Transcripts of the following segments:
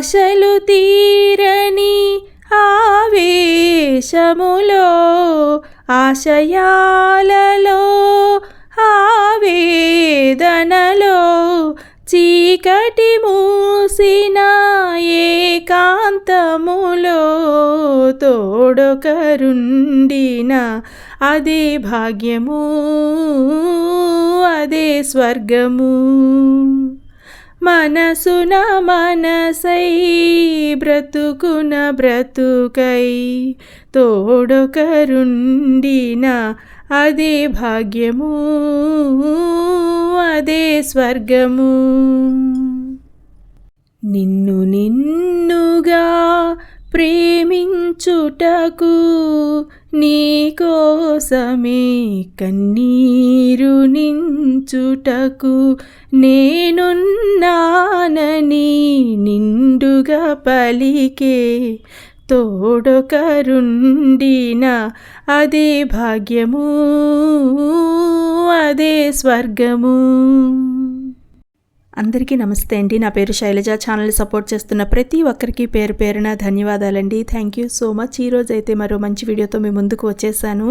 ఆశలు తీరని ఆవేశములో ఆశయాలలో ఆవేదనలో చీకటి మూసిన ఏకాంతములో తోడొకరుండిన అదే భాగ్యము అదే స్వర్గము. మనసున మనసై బ్రతుకున బ్రతుకై తోడొకరుండిన అదే భాగ్యము అదే స్వర్గము. నిన్ను నిన్నుగా ప్రేమించుటకు నీకోసమే కన్నీరు నించుటకు నేనున్నానని నిండుగా పలికే తోడొకరుండిన అదే భాగ్యము అదే స్వర్గము. అందరికీ నమస్తే అండి. నా పేరు శైలజ. ఛానల్ సపోర్ట్ చేస్తున్న ప్రతి ఒక్కరికి పేరు పేరున ధన్యవాదాలండి. Thank you so much. ఈరోజు అయితే మరో మంచి వీడియోతో మీ ముందుకు వచ్చేసాను.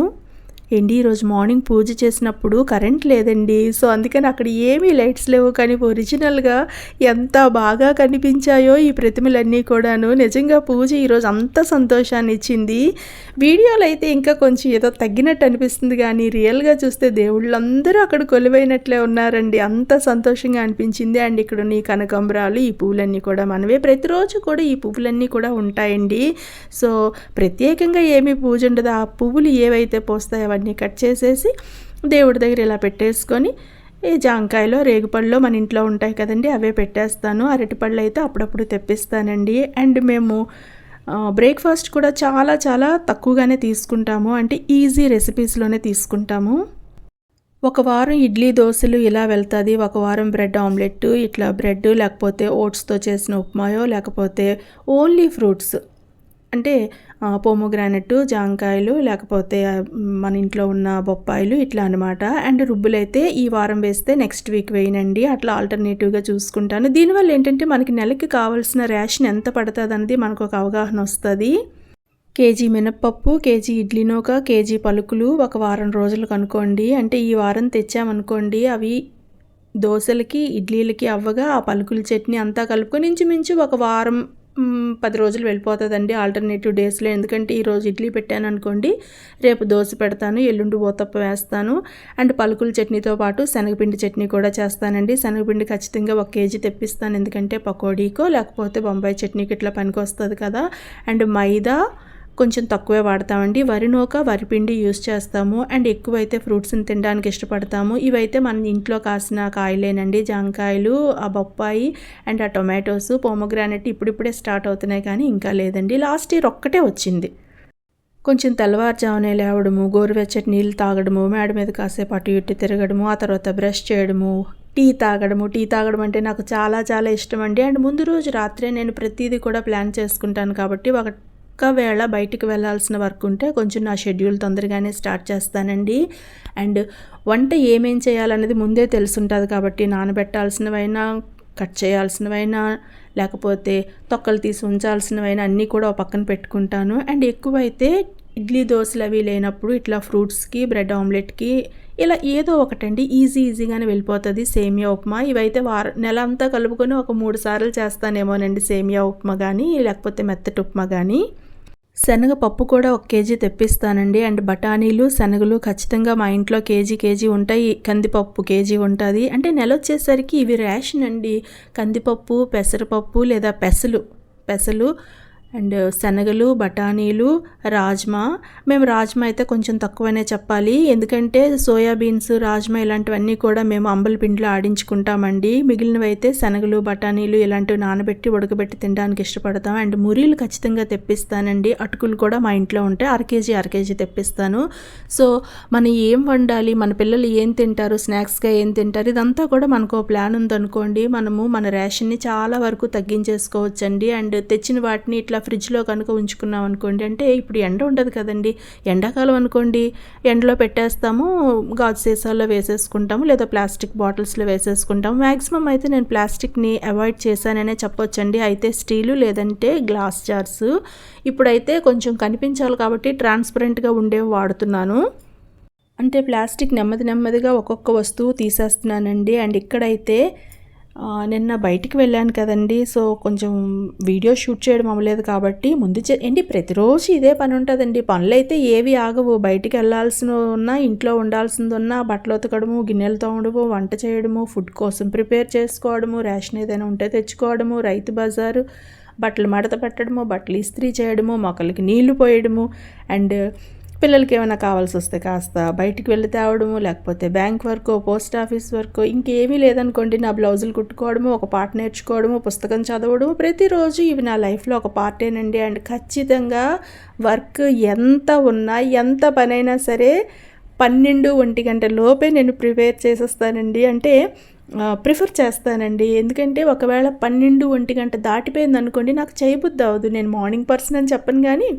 ఏంటి ఈరోజు మార్నింగ్ పూజ చేసినప్పుడు కరెంట్ లేదండి. సో అందుకని అక్కడ ఏమీ లైట్స్ లేవు. కానీ ఒరిజినల్గా ఎంత బాగా కనిపించాయో ఈ ప్రతిమలన్నీ కూడాను. నిజంగా పూజ ఈరోజు అంత సంతోషాన్ని ఇచ్చింది. వీడియోలో అయితే ఇంకా కొంచెం ఏదో తగ్గినట్టు అనిపిస్తుంది. కానీ రియల్గా చూస్తే దేవుళ్ళందరూ అక్కడ కొలువైనట్లే ఉన్నారండి. అంత సంతోషంగా అనిపించింది. అండ్ ఇక్కడ ఉన్న ఈ కనకంబరాలు ఈ పువ్వులన్నీ కూడా మనవే. ప్రతిరోజు కూడా ఈ పువ్వులన్నీ కూడా ఉంటాయండి. సో ప్రత్యేకంగా ఏమీ పూజ ఉండదు. ఆ పువ్వులు ఏవైతే పోస్తాయో అవన్నీ కట్ చేసేసి దేవుడి దగ్గర ఇలా పెట్టేసుకొని ఈ జాంకాయలో రేగుపళ్ళు మన ఇంట్లో ఉంటాయి కదండి అవే పెట్టేస్తాను. అరటిపళ్ళు అయితే అప్పుడప్పుడు తెప్పిస్తానండి. అండ్ మేము బ్రేక్ఫాస్ట్ కూడా చాలా చాలా తక్కువగానే తీసుకుంటాము. అంటే ఈజీ రెసిపీస్లోనే తీసుకుంటాము. ఒక వారం ఇడ్లీ దోశలు ఇలా వెళ్తుంది. ఒక వారం బ్రెడ్ ఆమ్లెట్ ఇట్లా బ్రెడ్ లేకపోతే ఓట్స్తో చేసిన ఉప్మాయో లేకపోతే ఓన్లీ ఫ్రూట్స్. అంటే పోమోగ్రానెట్ జాంకాయలు లేకపోతే మన ఇంట్లో ఉన్న బొప్పాయిలు ఇట్లా అనమాట అండ్ రుబ్బులైతే ఈ వారం వేస్తే నెక్స్ట్ వీక్ వేయనండి. అట్లా ఆల్టర్నేటివ్గా చూసుకుంటాను. దీనివల్ల ఏంటంటే మనకి నెలకి కావాల్సిన రేషన్ ఎంత పడుతుంది అనేది మనకు ఒక అవగాహన వస్తుంది. కేజీ మినప్పప్పు కేజీ ఇడ్లీ నూక కేజీ పలుకులు ఒక వారం రోజులకు అనుకోండి అంటే ఈ వారం తెచ్చామనుకోండి అవి దోశలకి ఇడ్లీలకి అవ్వగా ఆ పలుకుల చట్నీ అంతా కలుపుకొని ఇంచుమించు ఒక వారం పది రోజులు వెళ్ళిపోతుందండి ఆల్టర్నేటివ్ డేస్లో. ఎందుకంటే ఈరోజు ఇడ్లీ పెట్టాను అనుకోండి రేపు దోశ పెడతాను ఎల్లుండి ఊతప్ప వేస్తాను. అండ్ పలుకుల చట్నీతో పాటు శనగపిండి చట్నీ కూడా చేస్తానండి. శనగపిండి ఖచ్చితంగా ఒక కేజీ తెప్పిస్తాను. ఎందుకంటే పకోడీకో లేకపోతే బొంబాయి చట్నీకి ఇట్లా పనికి వస్తుంది కదా. అండ్ మైదా కొంచెం తక్కువే వాడతామండి. వరి నూక వరిపిండి యూస్ చేస్తాము. అండ్ ఎక్కువైతే ఫ్రూట్స్ని తినడానికి ఇష్టపడతాము. ఇవైతే మన ఇంట్లో కాసిన కాయలేనండి. జాంకాయలు ఆ బొప్పాయి అండ్ ఆ టొమాటోస్ పోమోగ్రానెట్ ఇప్పుడిప్పుడే స్టార్ట్ అవుతున్నాయి కానీ ఇంకా లేదండి. లాస్ట్ ఇయర్ ఒక్కటే వచ్చింది. కొంచెం తెల్లవారుజామునే లేవడము గోరువెచ్చటి నీళ్ళు తాగడము మేడ మీద కాసేపు అటు ఇటు తిరగడము ఆ తర్వాత బ్రష్ చేయడము టీ తాగడము. టీ తాగడం అంటే నాకు చాలా చాలా ఇష్టం అండి అండ్ ముందు రోజు రాత్రే నేను ప్రతిదీ కూడా ప్లాన్ చేసుకుంటాను కాబట్టి ఒక ఒక్కవేళ బయటికి వెళ్ళాల్సిన వర్క్ ఉంటే కొంచెం నా షెడ్యూల్ తొందరగానే స్టార్ట్ చేస్తానండి. అండ్ వంట ఏమేం చేయాలనేది ముందే తెలుసుంటుంది కాబట్టి నానబెట్టాల్సినవైనా కట్ చేయాల్సినవైనా లేకపోతే తొక్కలు తీసి ఉంచాల్సినవైనా అన్నీ కూడా పక్కన పెట్టుకుంటాను. అండ్ ఎక్కువైతే ఇడ్లీ దోశలు అవి లేనప్పుడు ఇట్లా ఫ్రూట్స్కి బ్రెడ్ ఆమ్లెట్కి ఇలా ఏదో ఒకటండి. ఈజీ ఈజీగానే వెళ్ళిపోతుంది. సేమియా ఉప్మా ఇవైతే వార నెల అంతా కలుపుకొని ఒక మూడు సార్లు చేస్తానేమోనండి సేమియా ఉప్మా కానీ లేకపోతే మెత్తటి ఉప్మా కానీ శనగపప్పు కూడా ఒక కేజీ తెప్పిస్తానండి. అండ్ బఠానీలు శనగలు ఖచ్చితంగా మా ఇంట్లో కేజీ కేజీ ఉంటాయి. కందిపప్పు కేజీ ఉంటుంది. అంటే నెల వచ్చేసరికి ఇవి రేషన్ అండి. కందిపప్పు పెసరపప్పు లేదా పెసలు పెసలు అండ్ శనగలు బఠానీలు రాజ్మా. మేము రాజ్మా అయితే కొంచెం తక్కువనే చెప్పాలి. ఎందుకంటే సోయాబీన్స్ రాజ్మా ఇలాంటివన్నీ కూడా మేము అంబల పిండిలో ఆడించుకుంటామండి. మిగిలినవి అయితే శనగలు బఠానీలు ఇలాంటివి నానబెట్టి ఉడకబెట్టి తినడానికి ఇష్టపడతాం. అండ్ మురీలు ఖచ్చితంగా తెప్పిస్తానండి. అటుకులు కూడా మా ఇంట్లో ఉంటే అరకేజీ అరకేజీ అర కేజీ తెప్పిస్తాను. సో మనం ఏం వండాలి మన పిల్లలు ఏం తింటారు స్నాక్స్గా ఏం తింటారు ఇదంతా కూడా మనకు ప్లాన్ ఉందనుకోండి. మనము మన రేషన్ని చాలా వరకు తగ్గించేసుకోవచ్చండి. అండ్ తెచ్చిన వాటిని ఇట్లా ఇలా ఫ్రిడ్జ్లో కనుక ఉంచుకున్నాం అనుకోండి అంటే ఇప్పుడు ఎండ ఉండదు కదండి. ఎండాకాలం అనుకోండి ఎండలో పెట్టేస్తాము గాజు సీసాల్లో వేసేసుకుంటాము లేదా ప్లాస్టిక్ బాటిల్స్లో వేసేసుకుంటాము. మ్యాక్సిమం అయితే నేను ప్లాస్టిక్ని అవాయిడ్ చేశాననే చెప్పొచ్చండి. అయితే స్టీలు లేదంటే గ్లాస్ జార్స్. ఇప్పుడైతే కొంచెం కనిపించాలి కాబట్టి ట్రాన్స్పరెంట్గా ఉండేవి వాడుతున్నాను. అంటే ప్లాస్టిక్ నెమ్మది నెమ్మదిగా ఒక్కొక్క వస్తువు తీసేస్తున్నానండి. అండ్ ఇక్కడైతే నిన్న బయటికి వెళ్ళాను కదండి సో కొంచెం వీడియో షూట్ చేయడం అవ్వలేదు కాబట్టి ముందు చే ఏంటి ప్రతిరోజు ఇదే పని ఉంటుందండి. పనులు అయితే ఏవి ఆగవు. బయటికి వెళ్ళాల్సిన ఉన్నా ఇంట్లో ఉండాల్సింది ఉన్నా బట్టలు ఉతకడము గిన్నెలు తోమడము వంట చేయడము ఫుడ్ కోసం ప్రిపేర్ చేసుకోవడము రేషన్ ఏదైనా ఉంటే తెచ్చుకోవడము రైతు బజారు బట్టలు మడత పెట్టడము బట్టలు ఇస్త్రీ చేయడము మొక్కలకి నీళ్ళు పోయడము అండ్ పిల్లలకి ఏమైనా కావాల్సి వస్తే కాస్త బయటికి వెళ్ళి తేవడము లేకపోతే bank work post office work ఇంకేమీ లేదనుకోండి నా బ్లౌజులు కుట్టుకోవడము ఒక పాట నేర్చుకోవడము పుస్తకం చదవడము ప్రతిరోజు ఇవి నా లైఫ్లో ఒక పార్టేనండి. అండ్ ఖచ్చితంగా వర్క్ ఎంత ఉన్నా ఎంత పనైనా సరే పన్నెండు ఒంటి గంట లోపే నేను ప్రిపేర్ చేసేస్తానండి. అంటే ప్రిఫర్ చేస్తానండి. ఎందుకంటే ఒకవేళ పన్నెండు ఒంటి గంట దాటిపోయింది అనుకోండి నాకు చేయబుద్ధి అవ్వదు. నేను మార్నింగ్ పర్సన్ అని చెప్పను కానీ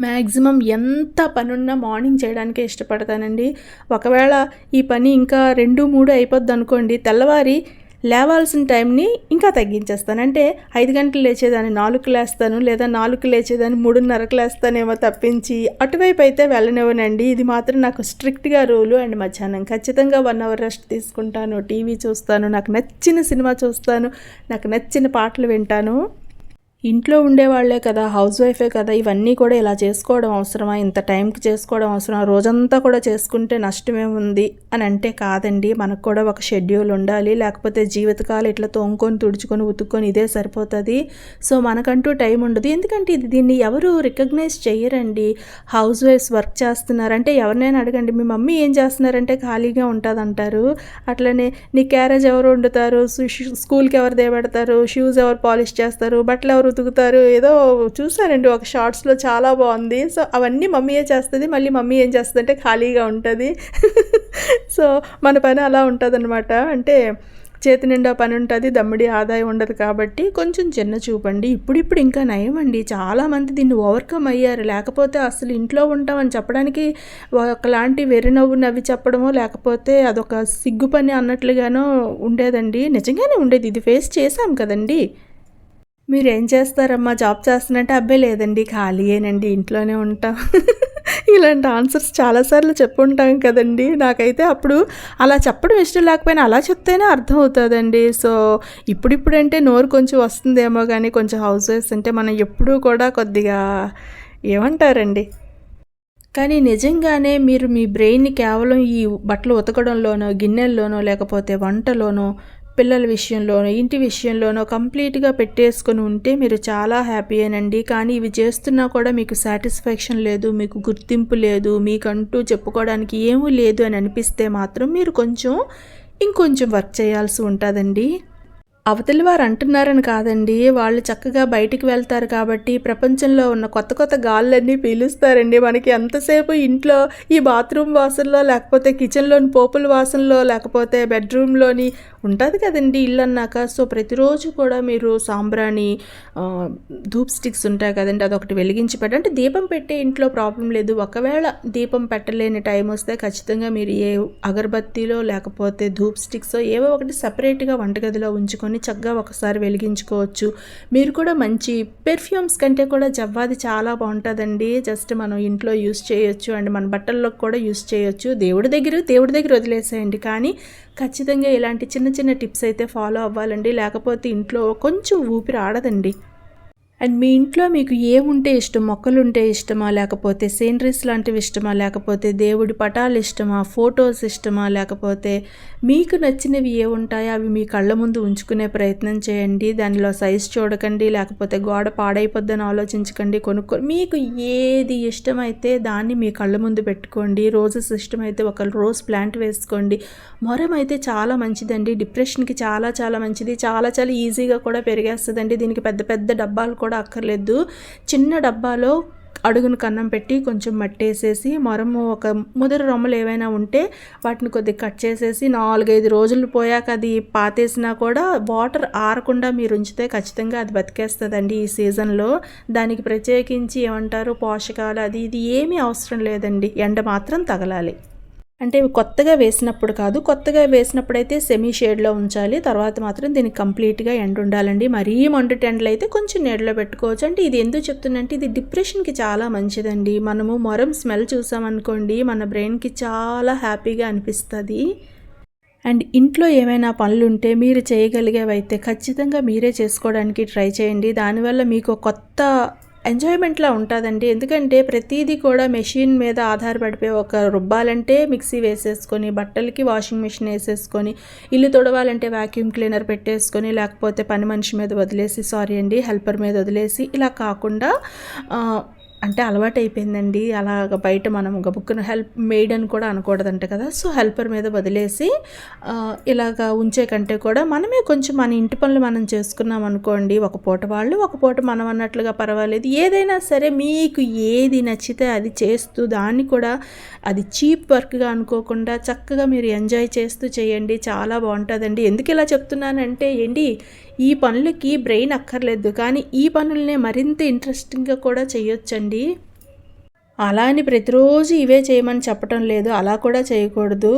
మ్యాక్సిమం ఎంత పనున్నా మార్నింగ్ చేయడానికే ఇష్టపడతానండి. ఒకవేళ ఈ పని ఇంకా రెండు మూడు అయిపోద్ది అనుకోండి తెల్లవారి లేవాల్సిన టైంని ఇంకా తగ్గించేస్తాను. అంటే ఐదు గంటలు లేచేదాన్ని నాలుగు లేస్తాను లేదా నాలుగు లేచేదాన్ని మూడున్నరకు లేస్తానేమో తప్పించి అటువైపు అయితే వెళ్ళనివ్వనండి. ఇది మాత్రం నాకు స్ట్రిక్ట్గా రూలు అండ్ మధ్యాహ్నం. ఖచ్చితంగా వన్ అవర్ రెస్ట్ తీసుకుంటాను టీవీ చూస్తాను నాకు నచ్చిన సినిమా చూస్తాను నాకు నచ్చిన పాటలు వింటాను. ఇంట్లో ఉండేవాళ్ళే కదా హౌస్ వైఫే కదా ఇవన్నీ కూడా ఇలా చేసుకోవడం అవసరమా? ఇంత టైంకి చేసుకోవడం అవసరమా? రోజంతా కూడా చేసుకుంటే నష్టమే ఉంది అని అంటే కాదండి. మనకు కూడా ఒక షెడ్యూల్ ఉండాలి. లేకపోతే జీవితకాలం ఇట్లా తోముకొని తుడుచుకొని ఉతుక్కొని ఇదే సరిపోతుంది. సో మనకంటూ టైం ఉండదు. ఎందుకంటే ఇది దీన్ని ఎవరు రికగ్నైజ్ చేయరండి హౌస్ వైఫ్స్ వర్క్ చేస్తున్నారంటే ఎవరినైనా అడగండి మీ మమ్మీ ఏం చేస్తున్నారంటే ఖాళీగా ఉంటుంది అంటారు అట్లనే నీ క్యారేజ్ ఎవరు వండుతారు? స్కూల్కి ఎవరు దేబెడతారు షూస్ ఎవరు పాలిష్ చేస్తారు? బట్టలు ఎవరు ఉతుకుతారు. ఏదో చూసానండి ఒక షార్ట్స్లో చాలా బాగుంది. సో అవన్నీ మమ్మీయే చేస్తుంది మళ్ళీ మమ్మీ ఏం చేస్తుంది అంటే ఖాళీగా ఉంటుంది. సో మన పని అలా ఉంటుంది అంటే చేతి నిండా పని ఉంటుంది దమ్మిడి ఆదాయం ఉండదు కాబట్టి కొంచెం చిన్న చూపండి. ఇప్పుడిప్పుడు ఇంకా నయం అండి చాలామంది దీన్ని ఓవర్కమ్ అయ్యారు. లేకపోతే అసలు ఇంట్లో ఉంటామని చెప్పడానికి ఒకలాంటి వెర్రి నవ్వు నవ్వి చెప్పడమో లేకపోతే అదొక సిగ్గు పని అన్నట్లుగానో ఉండేదండి. నిజంగానే ఉండేది. ఇది ఫేస్ చేశాం కదండి. మీరేం చేస్తారమ్మా? జాబ్ చేస్తున్నట్టే అబ్బాయి లేదండి ఖాళీయేనండి ఇంట్లోనే ఉంటాం. ఇలాంటి ఆన్సర్స్ చాలాసార్లు చెప్పుంటాం కదండి. నాకైతే అప్పుడు అలా చెప్పడం ఇష్టం లేకపోయినా అలా చెప్తేనే అర్థం అవుతుందండి సో ఇప్పుడిప్పుడంటే నోరు కొంచెం వస్తుందేమో కానీ కొంచెం హౌస్ వైఫ్స్ అంటే మనం ఎప్పుడూ కూడా కొద్దిగా ఏమంటారండి? కానీ నిజంగానే మీరు మీ బ్రెయిన్ని కేవలం ఈ బట్టలు ఉతకడంలోనో గిన్నెల్లోనో లేకపోతే వంటలోనో పిల్లల విషయంలోనో ఇంటి విషయంలోనో కంప్లీట్గా పెట్టేసుకొని ఉంటే మీరు చాలా హ్యాపీయేనండి కానీ ఇవి చేస్తున్నా కూడా మీకు సాటిస్ఫాక్షన్ లేదు మీకు గుర్తింపు లేదు మీకంటూ చెప్పుకోవడానికి ఏమీ లేదు అని అనిపిస్తే మాత్రం మీరు కొంచెం ఇంకొంచెం వర్క్ చేయాల్సి ఉంటుందండి. అవతలి వారు అంటున్నారని కాదండి. వాళ్ళు చక్కగా బయటికి వెళ్తారు కాబట్టి ప్రపంచంలో ఉన్న కొత్త కొత్త గాళ్ళన్నీ పీలుస్తారండి. మనకి ఎంతసేపు ఇంట్లో ఈ బాత్రూమ్ వాసనలో లేకపోతే కిచెన్లోని పోపుల వాసనలో లేకపోతే బెడ్రూమ్లోని ఉంటుంది కదండి ఇల్లు అన్నాక సో ప్రతిరోజు కూడా మీరు సాంబ్రాణి ధూప్ స్టిక్స్ ఉంటాయి కదండి అదొకటి వెలిగించి పెట్ట అంటే దీపం పెట్టే ఇంట్లో ప్రాబ్లం లేదు. ఒకవేళ దీపం పెట్టలేని టైం వస్తే ఖచ్చితంగా మీరు ఏ అగరబత్తీలో లేకపోతే ధూప్ స్టిక్స్ ఏవో ఒకటి సపరేట్గా వంటగదిలో ఉంచుకొని చక్కగా ఒకసారి వెలిగించుకోవచ్చు. మీరు కూడా మంచి పెర్ఫ్యూమ్స్ కంటే కూడా జవ్వాది చాలా బాగుంటుందండి. జస్ట్ మనం ఇంట్లో యూస్ చేయొచ్చు అండ్ మన బట్టల్లో కూడా యూస్ చేయొచ్చు. దేవుడి దగ్గర దేవుడి దగ్గర వదిలేసేయండి. కానీ ఖచ్చితంగా ఇలాంటి చిన్న చిన్న టిప్స్ అయితే ఫాలో అవ్వాలండి. లేకపోతే ఇంట్లో కొంచెం ఊపిరి ఆడదండి. అండ్ మీ ఇంట్లో మీకు ఏముంటే ఇష్టం మొక్కలు ఉంటే ఇష్టమా లేకపోతే సీనరీస్ లాంటివి ఇష్టమా లేకపోతే దేవుడి పటాలు ఇష్టమా ఫొటోస్ ఇష్టమా లేకపోతే మీకు నచ్చినవి ఏ ఉంటాయో అవి మీ కళ్ళ ముందు ఉంచుకునే ప్రయత్నం చేయండి. దానిలో సైజ్ చూడకండి లేకపోతే గోడ పాడైపోద్దని ఆలోచించకండి. కొనుక్కో మీకు ఏది ఇష్టమైతే దాన్ని మీ కళ్ళ ముందు పెట్టుకోండి. రోజెస్ ఇష్టమైతే ఒక రోజ్ ప్లాంట్ వేసుకోండి. మొరం అయితే చాలా మంచిదండి. డిప్రెషన్కి చాలా చాలా మంచిది. చాలా చాలా ఈజీగా కూడా పెరిగేస్తుందండి. దీనికి పెద్ద పెద్ద డబ్బాలు కూడా కూడా అక్కర్లేదు. చిన్న డబ్బాలో అడుగును కన్నం పెట్టి కొంచెం మట్టి వేసేసి మొరము ఒక ముదిరి రొమ్మలు ఏవైనా ఉంటే వాటిని కొద్దిగా కట్ చేసేసి నాలుగైదు రోజులు పోయాక అది పాతేసినా కూడా వాటర్ ఆరకుండా మీరు ఉంచితే ఖచ్చితంగా అది బతికేస్తుందండి ఈ సీజన్లో. దానికి ప్రత్యేకించి ఏమంటారు? పోషకాలు అది ఇది ఏమీ అవసరం లేదండి. ఎండ మాత్రం తగలాలి. అంటే కొత్తగా వేసినప్పుడు కాదు కొత్తగా వేసినప్పుడైతే సెమీ షేడ్లో ఉంచాలి. తర్వాత మాత్రం దీనికి కంప్లీట్గా ఎండ ఉండాలండి. మరీ మండు టెండలు అయితే కొంచెం నీడలో పెట్టుకోవచ్చు. అంటే ఇది ఎందుకు చెప్తుందంటే ఇది డిప్రెషన్కి చాలా మంచిదండి. మనము మొరం స్మెల్ చూసామనుకోండి మన బ్రెయిన్కి చాలా హ్యాపీగా అనిపిస్తుంది. అండ్ ఇంట్లో ఏమైనా పనులు ఉంటే మీరు చేయగలిగేవైతే ఖచ్చితంగా మీరే చేసుకోవడానికి ట్రై చేయండి. దానివల్ల మీకు కొత్త ఎంజాయ్మెంట్లా ఉంటుందండి. ఎందుకంటే ప్రతిదీ కూడా మెషిన్ మీద ఆధారపడిపోయి ఒక రుబ్బాలంటే మిక్సీ వేసేసుకొని బట్టలకి వాషింగ్ మిషన్ వేసేసుకొని ఇల్లు తొడవాలంటే వాక్యూమ్ క్లీనర్ పెట్టేసుకొని లేకపోతే పని మనిషి మీద వదిలేసి సారీ అండి హెల్పర్ మీద వదిలేసి ఇలా కాకుండా అంటే అలవాటు అయిపోయిందండి అలాగ బయట మనం గబుక్కున హెల్ప్ మేడ్ అని కూడా అనకూడదంట కదా. సో హెల్పర్ మీద వదిలేసి ఇలాగ ఉంచే కంటే కూడా మనమే కొంచెం మన ఇంటి పనులు మనం చేసుకున్నాం అనుకోండి ఒక పూట వాళ్ళు ఒక పూట మనం అన్నట్లుగా పర్వాలేదు. ఏదైనా సరే మీకు ఏది నచ్చితే అది చేస్తూ దాన్ని కూడా అది చీప్ వర్క్గా అనుకోకుండా చక్కగా మీరు ఎంజాయ్ చేస్తూ చేయండి. చాలా బాగుంటుందండి. ఎందుకు ఇలా చెప్తున్నానంటే ఏంటి? ఈ పనులకి బ్రెయిన్ అక్కర్లేదు కానీ ఈ పనులనే మరింత ఇంట్రెస్టింగ్గా కూడా చేయొచ్చండి అలా అని ప్రతిరోజు ఇవే చేయమని చెప్పటం లేదు అలా కూడా చేయకూడదు.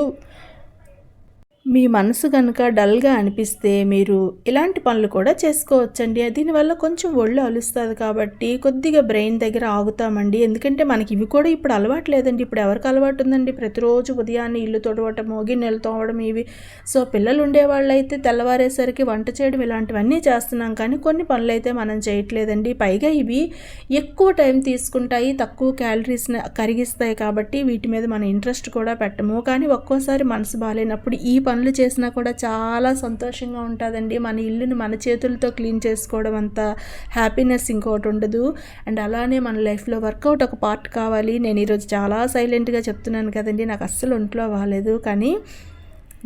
మీ మనసు కనుక డల్గా అనిపిస్తే మీరు ఇలాంటి పనులు కూడా చేసుకోవచ్చండి. దీనివల్ల కొంచెం ఒళ్ళు అలుస్తుంది కాబట్టి కొద్దిగా బ్రెయిన్ దగ్గర ఆగుతామండి. ఎందుకంటే మనకి ఇవి కూడా ఇప్పుడు అలవాటు లేదండి. ఇప్పుడు ఎవరికి అలవాటు ఉందండి? ప్రతిరోజు ఉదయాన్నే ఇల్లు తొడవటం గిన్నెలు తోవడం ఇవి. సో పిల్లలు ఉండేవాళ్ళు అయితే తెల్లవారేసరికి వంట చేయడం ఇలాంటివన్నీ చేస్తున్నాం. కానీ కొన్ని పనులు అయితే మనం చేయట్లేదండి. పైగా ఇవి ఎక్కువ టైం తీసుకుంటాయి. తక్కువ క్యాలరీస్ని కరిగిస్తాయి కాబట్టి వీటి మీద మన ఇంట్రెస్ట్ కూడా పెట్టము. కానీ ఒక్కోసారి మనసు బాగాలేనప్పుడు ఈ పనులు చేసినా కూడా చాలా సంతోషంగా ఉంటుందండి. మన ఇల్లుని మన చేతులతో క్లీన్ చేసుకోవడం అంత హ్యాపీనెస్ ఇంకోటి ఉండదు. అండ్ అలానే మన లైఫ్లో వర్కౌట్ ఒక పార్ట్ కావాలి. నేను ఈరోజు చాలా సైలెంట్గా చెప్తున్నాను కదండి. నాకు అస్సలు ఒంట్లో అవ్వలేదు కానీ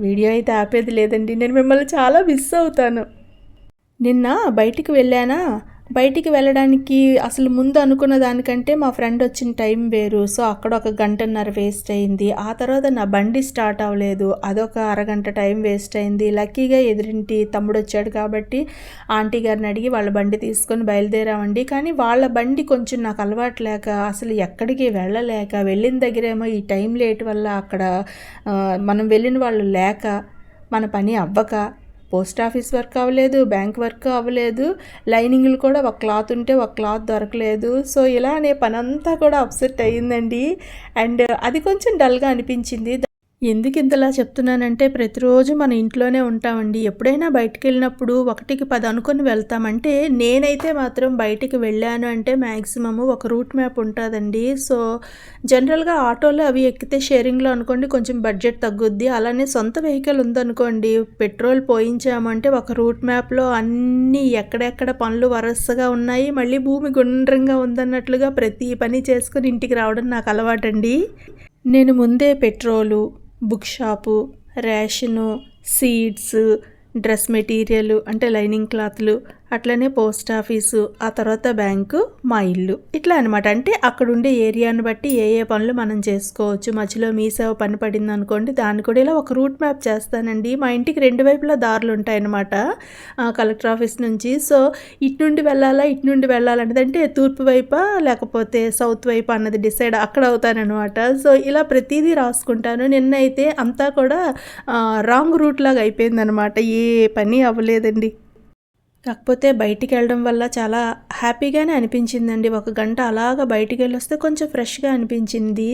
వీడియో అయితే ఆపేది లేదండి. నేను మిమ్మల్ని చాలా మిస్ అవుతాను. నిన్న బయటికి వెళ్ళానా? బయటికి వెళ్ళడానికి అసలు ముందు అనుకున్న దానికంటే మా ఫ్రెండ్ వచ్చిన టైం వేరు. సో అక్కడ ఒక గంటన్నర వేస్ట్ అయింది. ఆ తర్వాత నా బండి స్టార్ట్ అవ్వలేదు. అదొక అరగంట టైం వేస్ట్ అయింది. లక్కీగా ఎదురింటి తమ్ముడు వచ్చాడు కాబట్టి ఆంటీ గారిని అడిగి వాళ్ళ బండి తీసుకొని బయలుదేరామండి. కానీ వాళ్ళ బండి కొంచెం నాకు అలవాటు లేక అసలు ఎక్కడికి వెళ్ళలేక వెళ్ళిన దగ్గరేమో ఈ టైం లేట్ వల్ల అక్కడ మనం వెళ్ళిన వాళ్ళు లేక మన పని అవ్వక పోస్ట్ ఆఫీస్ వర్క్ అవ్వలేదు బ్యాంక్ వర్క్ అవ్వలేదు లైనింగ్లు కూడా ఒక క్లాత్ ఉంటే ఒక క్లాత్ దొరకలేదు. సో ఇలానే పనంతా కూడా అప్సెట్ అయ్యిందండి. అండ్ అది కొంచెం డల్గా అనిపించింది. ఎందుకు ఇంతలా చెప్తున్నానంటే ప్రతిరోజు మన ఇంట్లోనే ఉంటామండి. ఎప్పుడైనా బయటికి వెళ్ళినప్పుడు ఒకటికి పది అనుకొని వెళ్తామంటే నేనైతే మాత్రం బయటికి వెళ్ళాను అంటే మ్యాక్సిమము ఒక రూట్ మ్యాప్ ఉంటుందండి. సో జనరల్గా ఆటోలో అవి ఎక్కితే షేరింగ్లో అనుకోండి కొంచెం బడ్జెట్ తగ్గుద్ది. అలానే సొంత వెహికల్ ఉందనుకోండి పెట్రోల్ పోయించామంటే ఒక రూట్ మ్యాప్లో అన్నీ ఎక్కడెక్కడ పనులు వరసగా ఉన్నాయి. మళ్ళీ భూమి గుండ్రంగా ఉందన్నట్లుగా ప్రతి పని చేసుకుని ఇంటికి రావడం నాకు అలవాటండి. నేను ముందే petrol book shop ration seeds dress material అంటే లైనింగ్ క్లాత్లు అట్లనే పోస్ట్ ఆఫీసు ఆ తర్వాత బ్యాంకు మా ఇల్లు. ఇట్లా అనమాట అంటే అక్కడ ఉండే ఏరియాను బట్టి ఏ ఏ పనులు మనం చేసుకోవచ్చు. మధ్యలో మీ సేవ పని పడింది అనుకోండి దాన్ని కూడా ఇలా ఒక రూట్ మ్యాప్ చేస్తానండి. మా ఇంటికి రెండు వైపులా దారులు ఉంటాయన్నమాట కలెక్టర్ ఆఫీస్ నుంచి. సో ఇటు నుండి వెళ్ళాలా ఇటు నుండి వెళ్ళాలన్నది అంటే తూర్పు వైపా లేకపోతే సౌత్ వైపు అన్నది డిసైడ్ అక్కడ అవుతానమాట సో ఇలా ప్రతిదీ రాసుకుంటాను. నిన్న అయితే అంతా కూడా రాంగ్ రూట్ లాగా అయిపోయిందనమాట ఏ పని అవ్వలేదండి. కాకపోతే బయటికి వెళ్ళడం వల్ల చాలా హ్యాపీగానే అనిపించిందండి. ఒక గంట అలాగా బయటికి వెళ్ళి వస్తే కొంచెం ఫ్రెష్గా అనిపించింది.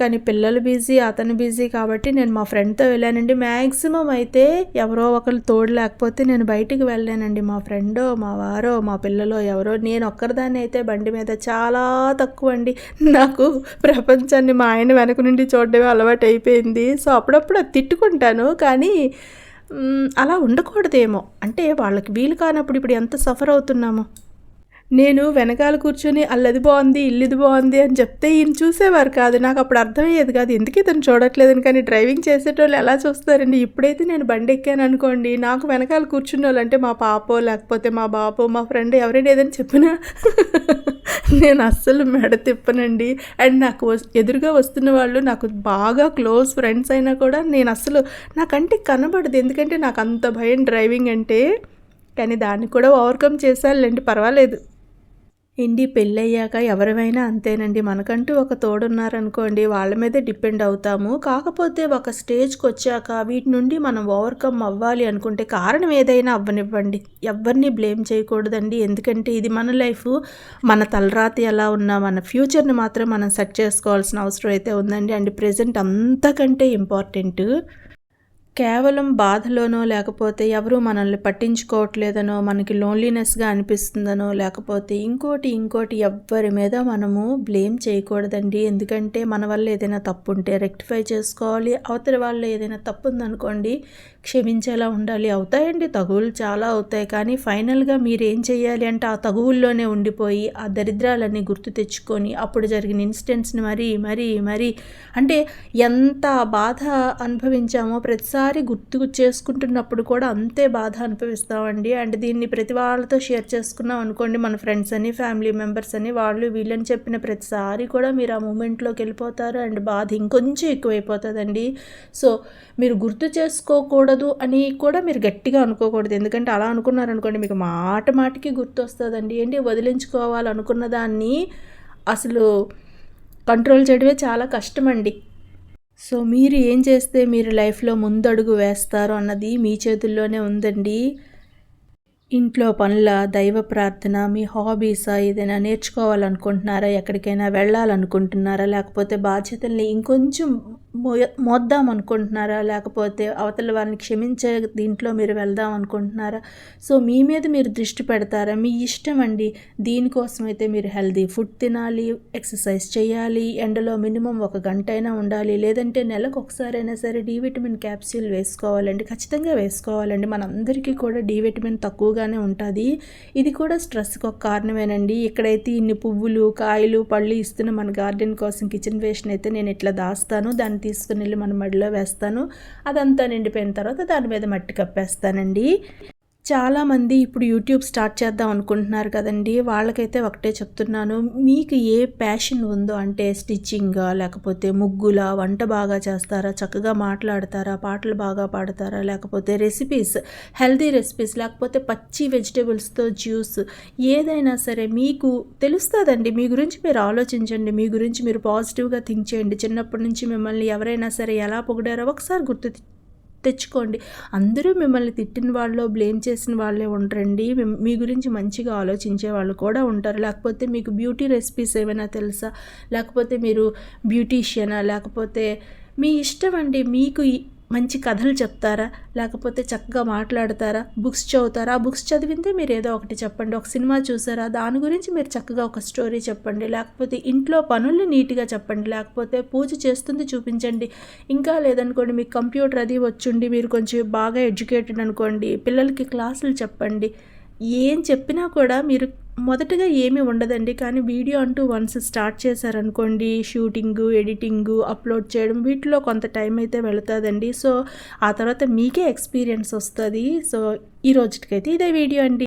కానీ పిల్లలు బిజీ అతను బిజీ కాబట్టి నేను మా ఫ్రెండ్తో వెళ్ళానండి. మ్యాక్సిమం అయితే ఎవరో ఒకరు తోడు లేకపోతే నేను బయటికి వెళ్ళానండి. మా ఫ్రెండో మా వారో మా పిల్లలో ఎవరో నేను ఒక్కరిదాన్ని అయితే బండి మీద చాలా తక్కువ అండి. నాకు ప్రపంచాన్ని మా ఆయన వెనక నుండి చూడడమే అలవాటు అయిపోయింది సో అప్పుడప్పుడు తిట్టుకుంటాను. కానీ అలా ఉండకూడదేమో. అంటే వాళ్ళకి వీలు కానప్పుడు ఇప్పుడు ఎంత సఫర్ అవుతున్నామో. నేను వెనకాల కూర్చొని అల్లది బాగుంది ఇల్లుది బాగుంది అని చెప్తే ఈయన చూసేవారు కాదు. నాకు అప్పుడు అర్థమయ్యేది కాదు. ఎందుకు ఇతను చూడట్లేదని? కానీ డ్రైవింగ్ చేసేటోళ్ళు ఎలా చూస్తారండి? ఇప్పుడైతే నేను బండి ఎక్కాను అనుకోండి. నాకు వెనకాల కూర్చున్న వాళ్ళంటే మా పాపో లేకపోతే మా బాపో మా ఫ్రెండ్ ఎవరైనా ఏదైనా చెప్పినా నేను అస్సలు మెడ తిప్పనండి. అండ్ నాకు వస్- ఎదురుగా వస్తున్న వాళ్ళు నాకు బాగా క్లోజ్ ఫ్రెండ్స్ అయినా కూడా నేను అస్సలు నాకంటే కనబడదు. ఎందుకంటే నాకు అంత భయం డ్రైవింగ్ అంటే. కానీ దాన్ని కూడా ఓవర్కమ్ చేశానులేండి. పర్వాలేదు. ఇండి పెళ్ళయ్యాక ఎవరివైనా అంతేనండి. మనకంటూ ఒక తోడున్నారనుకోండి వాళ్ళ మీదే డిపెండ్ అవుతాము. కాకపోతే ఒక స్టేజ్కి వచ్చాక వీటి నుండి మనం ఓవర్కమ్ అవ్వాలి అనుకుంటే కారణం ఏదైనా అవ్వనివ్వండి. ఎవరిని బ్లేమ్ చేయకూడదండి. ఎందుకంటే ఇది మన లైఫ్. మన తలరాతి ఎలా ఉన్నా మన ఫ్యూచర్ని మాత్రం మనం సెట్ చేసుకోవాల్సిన అవసరం అయితే ఉందండి. అండ్ ప్రజెంట్ అంతకంటే ఇంపార్టెంట్ కేవలం బాధలోనో లేకపోతే ఎవరు మనల్ని పట్టించుకోవట్లేదనో మనకి లోన్లీనెస్గా అనిపిస్తుందనో లేకపోతే ఇంకోటి ఇంకోటి ఎవ్వరి మీద మనము బ్లేమ్ చేయకూడదండి. ఎందుకంటే మన వల్ల ఏదైనా తప్పు ఉంటే రెక్టిఫై చేసుకోవాలి. అవతలి వాళ్ళు ఏదైనా తప్పు ఉందనుకోండి క్షమించేలా ఉండాలి. అవుతాయండి తగువులు చాలా అవుతాయి. కానీ ఫైనల్గా మీరు ఏం చేయాలి అంటే ఆ తగువుల్లోనే ఉండిపోయి ఆ దరిద్రాలన్నీ గుర్తు తెచ్చుకొని అప్పుడు జరిగిన ఇన్సిడెంట్స్ని మరీ మరీ మరీ అంటే ఎంత బాధ అనుభవించామో ప్రతిసారి గుర్తు చేసుకుంటున్నప్పుడు కూడా అంతే బాధ అనుభవిస్తామండి. అండ్ దీన్ని ప్రతి వాళ్ళతో షేర్ చేసుకున్నాం అనుకోండి మన ఫ్రెండ్స్ అని ఫ్యామిలీ మెంబర్స్ అని వాళ్ళు వీళ్ళని చెప్పిన ప్రతిసారి కూడా మీరు ఆ మూమెంట్లోకి వెళ్ళిపోతారు. అండ్ బాధ ఇంకొంచెం ఎక్కువైపోతుందండి. సో మీరు గుర్తు చేసుకోకూడదు అని కూడా మీరు గట్టిగా అనుకోకూడదు. ఎందుకంటే అలా అనుకున్నారనుకోండి మీకు మాట మాటికి గుర్తు వస్తుందండి ఏంటి? వదిలించుకోవాలనుకున్న దాన్ని అసలు కంట్రోల్ చేయడమే చాలా కష్టమండి. సో మీరు ఏం చేస్తే మీరు లైఫ్లో ముందడుగు వేస్తారు అన్నది మీ చేతుల్లోనే ఉందండి. ఇంట్లో పనుల దైవ ప్రార్థన మీ హాబీసా ఏదైనా నేర్చుకోవాలనుకుంటున్నారా? ఎక్కడికైనా వెళ్ళాలనుకుంటున్నారా? లేకపోతే బాధ్యతల్ని ఇంకొంచెం మొ మోద్దాం అనుకుంటున్నారా? లేకపోతే అవతల వారిని క్షమించే దీంట్లో మీరు వెళ్దాం అనుకుంటున్నారా? సో మీ మీద మీరు దృష్టి పెడతారా? మీ ఇష్టం అండి. దీనికోసం అయితే మీరు హెల్దీ ఫుడ్ తినాలి ఎక్సర్సైజ్ చేయాలి ఎండలో మినిమం ఒక గంట అయినా ఉండాలి లేదంటే నెలకు ఒకసారైనా సరే డి విటమిన్ క్యాప్సూల్ వేసుకోవాలండి. ఖచ్చితంగా వేసుకోవాలండి. మనందరికీ కూడా డి విటమిన్ తక్కువగా ఎక్కువగానే ఉంటుంది. ఇది కూడా స్ట్రెస్కి ఒక కారణమేనండి. ఇక్కడైతే ఇన్ని పువ్వులు కాయలు పళ్ళు ఇస్తున్న మన గార్డెన్ కోసం కిచెన్ వేస్ట్ అయితే నేను ఇట్లా దాస్తాను. దాన్ని తీసుకుని వెళ్ళి మన మడిలో వేస్తాను. అదంతా నిండిపోయిన తర్వాత దాని మీద మట్టి కప్పేస్తానండి. చాలామంది ఇప్పుడు యూట్యూబ్ స్టార్ట్ చేద్దాం అనుకుంటున్నారు కదండి. వాళ్ళకైతే ఒకటే చెప్తున్నాను. మీకు ఏ ప్యాషన్ ఉందో అంటే స్టిచ్చింగా లేకపోతే ముగ్గులా వంట బాగా చేస్తారా చక్కగా మాట్లాడతారా పాటలు బాగా పాడతారా లేకపోతే రెసిపీస్ హెల్తీ రెసిపీస్ లేకపోతే పచ్చి వెజిటేబుల్స్తో జ్యూస్ ఏదైనా సరే మీకు తెలుస్తుందండి. మీ గురించి మీరు ఆలోచించండి. మీ గురించి మీరు పాజిటివ్గా థింక్ చేయండి. చిన్నప్పటి నుంచి మిమ్మల్ని ఎవరైనా సరే ఎలా పొగిడారో ఒకసారి గుర్తు తెచ్చుకోండి అందరూ మిమ్మల్ని తిట్టిన వాళ్ళు బ్లేమ్ చేసిన వాళ్ళే ఉండరండి. మీ గురించి మంచిగా ఆలోచించే వాళ్ళు కూడా ఉంటారు. లేకపోతే మీకు బ్యూటీ రెసిపీస్ ఏమైనా తెలుసా? లేకపోతే మీరు బ్యూటీషియనా? లేకపోతే మీ ఇష్టం అండి మీకు మంచి కథలు చెప్తారా? లేకపోతే చక్కగా మాట్లాడతారా? బుక్స్ చదువుతారా? ఆ బుక్స్ చదివితే మీరు ఏదో ఒకటి చెప్పండి. ఒక సినిమా చూసారా? దాని గురించి మీరు చక్కగా ఒక స్టోరీ చెప్పండి. లేకపోతే ఇంట్లో పనుల్ని నీట్గా చెప్పండి. లేకపోతే పూజ చేస్తుంది చూపించండి. ఇంకా లేదనుకోండి మీకు కంప్యూటర్ అది వచ్చుండి మీరు కొంచెం బాగా ఎడ్యుకేటెడ్ అనుకోండి పిల్లలకి క్లాసులు చెప్పండి. ఏం చెప్పినా కూడా మీరు మొదటగా ఏమీ ఉండదండి. కానీ వీడియో అంటూ వన్స్ స్టార్ట్ చేశారనుకోండి షూటింగు ఎడిటింగు అప్లోడ్ చేయడం వీటిలో కొంత టైం అయితే వెళుతుందండి. సో ఆ తర్వాత మీకే ఎక్స్పీరియన్స్ వస్తుంది. సో ఈ రోజుకైతే ఇదే వీడియో అండి.